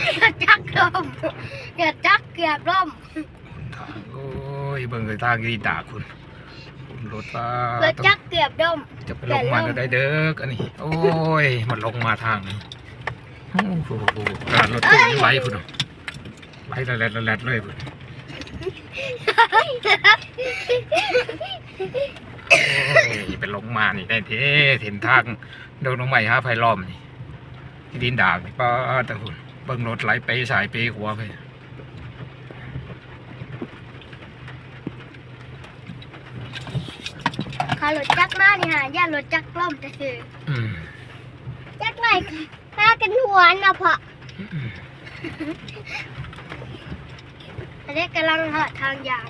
เกือบจักล่มเกือบจักเกือบล่มทางโอ้ยเบิ่งเลยทางดีตาคุณคุณรถว่าเกือบจักเกือบล่ม จะไปลงมาได้เด้ออันนี้ โอ้ย มันลงมาทางนี้โอ้โหการรถตู้นี่ไหลพุ่นน่ะไหลละแลดละแลดเลยพุ่นโอ้ยไปลงมานี่ได้เท่เห็นทางโดนลงใหม่ฮะไฟล้อมนี่ที่ดินดากนี่ป้าตะคุณ เบิ่งรถไหลไปสายไปหัวไปขารถจักมานี่ฮะย่านรถจักล่มแต่คืออืมจักไหนพากันหัวนะพ่ออืมอันนี้กำลังหาทางยาง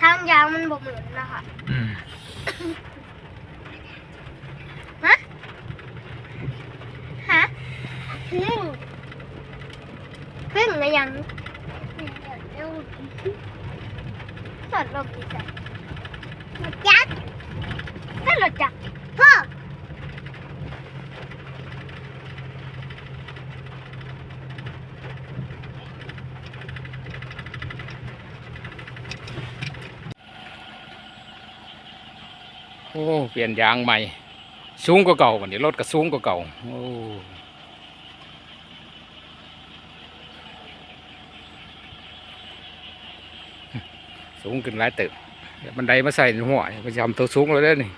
ทางยางมันบ่เหมือนนะคะอืมฮะฮะพึ่งพึ่งอะไรยังสอดลมดีใจรถจักรนั่นรถจักรพ่อโอ้เปลี่ยนยาง ใหม่สูงกว่าเก่าวันนี้รถก็สูงกว่าเก่าโสูงขึ้นหลายตึกเดี๋ยวบันไดมาใส่หัวก็จะทำตัวสูงเลยเด้อนี่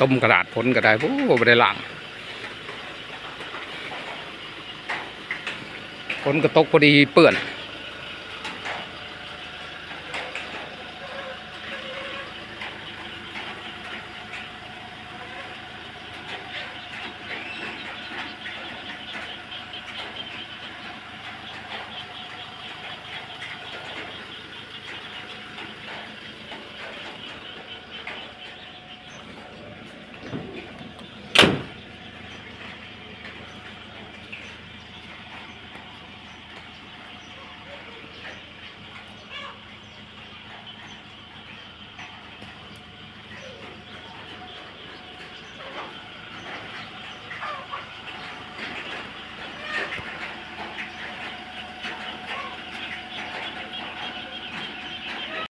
ต้มกระดาษพ้นก็ได้โอ้ไม่ได้ล้างฝนก็ตกพอดีเปื้อน